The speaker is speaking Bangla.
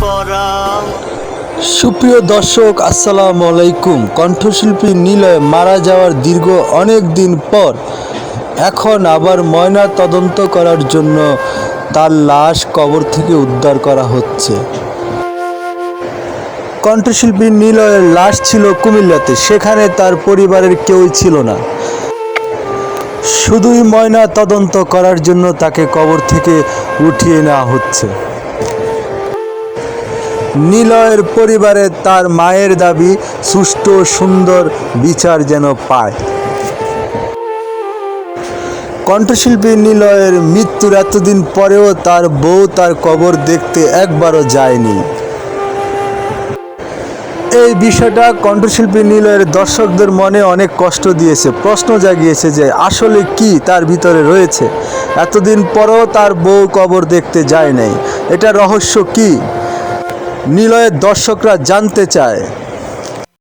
পরা সুপ্রিয় দর্শক, আসসালাম আলাইকুম। কণ্ঠশিল্পী নীলয় মারা যাওয়ার দীর্ঘ অনেক দিন পর এখন আবার ময়না তদন্ত করার জন্য তার লাশ কবর থেকে উদ্ধার করা হচ্ছে। কণ্ঠশিল্পী নীলয়ের লাশ ছিল কুমিল্লাতে, সেখানে তার পরিবারের কেউই ছিল না। শুধুই ময়না তদন্ত করার জন্য তাকে কবর থেকে উঠিয়ে নেওয়া হচ্ছে। নিলয়ের পরিবারে তার মায়ের দাবি, সুষ্ঠু, সুন্দর বিচার যেন পায়। কণ্ঠশিল্পী নিলয়ের মৃত্যুর এতদিন পরেও তার বউ তার কবর দেখতে একবারও যায়নি। এই বিষয়টা কণ্ঠশিল্পী নিলয়ের দর্শকদের মনে অনেক কষ্ট দিয়েছে। প্রশ্ন জাগিয়েছে যে, আসলে কি তার ভিতরে রয়েছে? এতদিন পরেও তার বউ কবর দেখতে যায় নাই। এটা রহস্য কি? নিলয়ের দর্শকরা জানতে চায়।